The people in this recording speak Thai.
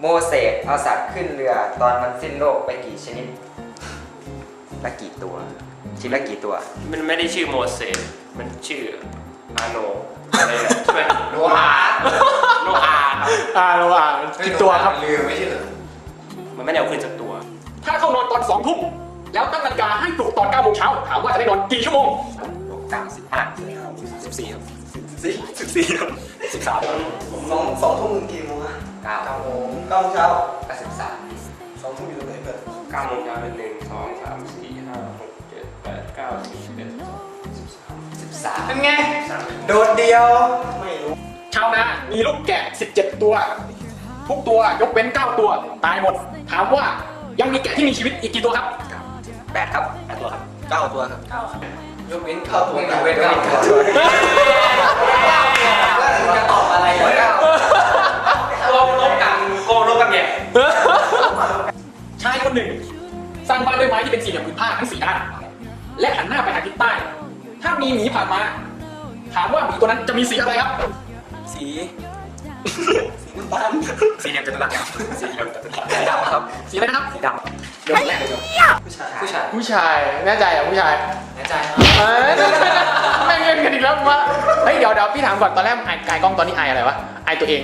โมเสสเอาสัตว์ขึ้นเรือตอนมันสิ้นโลกไปกี่ชนิดละกี่ตัวชิ้นละกี่ตัว มันไม่ได้ชื่อโมเสส มันชื่ออาโนอะไรเนี่ยใช่ไหมโนอาห์โนอาห์ครับอ่าเราอ่านกี่ตัวครับ เรือไม่ใช่เหรอมันไม่ได้เอาขึ้นจากตัว ถ้าเข้านอนตอนสองทุ่มแล้วตั้งนาฬิกาให้ปลุกตอนเก้าโมงเช้าถามว่าจะได้นอนกี่ชั่วโมงสามสิบห้าสิบสี่ครับสิบสี่ครับสิบสามสองสองทุ่มถึงกี่โมง เก้าโมงเช้าก็สิบสามสองทุ่มอยู่ตรงไหนเปิดเก้าโมงเช้าเป็นหนึ่งสองสามสี่ห้าหกเจ็ดแปดเก้าสิบสิบเอ็ดสิบสามสิบสามเป็นไงสามโดดเดียว ไม่รู้ ชาวนา มีลูกแกะ 17 ตัว ทุกตัวยกเว้น 9 ตัว ตายหมด ถามว่ายังมีแกะที่มีชีวิตอีกกี่ตัวครับแปดครับแปดตัวครับเก้าตัวครับเก้าครับ ยกเว้นเก้าตัวยกเว้นเก้าตัวแล้ว ชายคนหนึ่ง สร้างบ้านด้วยไม้ที่เป็นสี่เหลี่ยมผืนผ้าทั้งสี่ด้าน และหันหน้าไปทางทิศใต้ ถ้ามีหมีผ่านมา ถามว่าหมีตัวนั้นจะมีสีอะไรครับ สีสีน้ำตาลสี่เหลี่ยมจัตุรัสครับสี่เหลี่ยมจัตุรัสสีดำครับ สีอะไรนะครับ สีดเดี๋ยวคนแรกเลยเดี๋ยวผู้ชายำผู้ชายผู้ชายแน่ใจอะผู้ชายแน่ใจเอ้ยแม่งเล่นกันอีกแล้วมาเฮ้ยเดี๋ยวเดี๋ยวพี่ถามก่อนตอนแรกไอ้กายกล้องตอนนี้ไออะไรวะไอตัวเอง